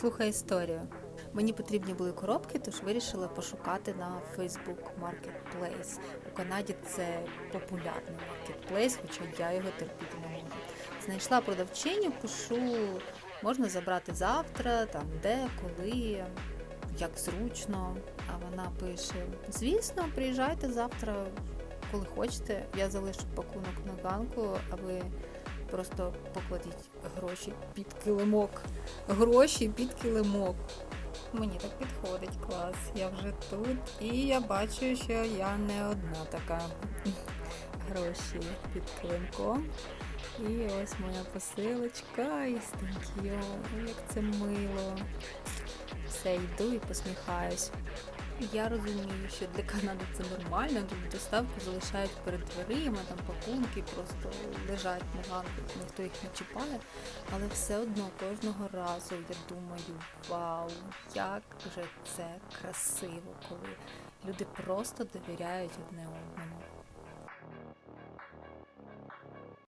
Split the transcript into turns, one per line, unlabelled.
Слухай історію. Мені потрібні були коробки, тож вирішила пошукати на Facebook Marketplace. У Канаді це популярний маркетплейс, хоча я його терпіти не можу. Знайшла продавчиню, пишу, можна забрати завтра, там де, коли, як зручно. А вона пише: Звісно, приїжджайте завтра, коли хочете. Я залишу пакунок на ганку, а ви просто покладіть гроші під килимок. Гроші під килимок. Мені так підходить клас. Я вже тут і я бачу, що я не одна така. Гроші під килимком. І ось моя посилочка із thank Як це мило. Все, йду і посміхаюсь. Я розумію, що для Канади це нормально, тут доставку залишають перед дверима, там пакунки просто лежать на ганку, ніхто їх не чіпає. Але все одно кожного разу я думаю, вау, як же це красиво, коли люди просто довіряють одне одному.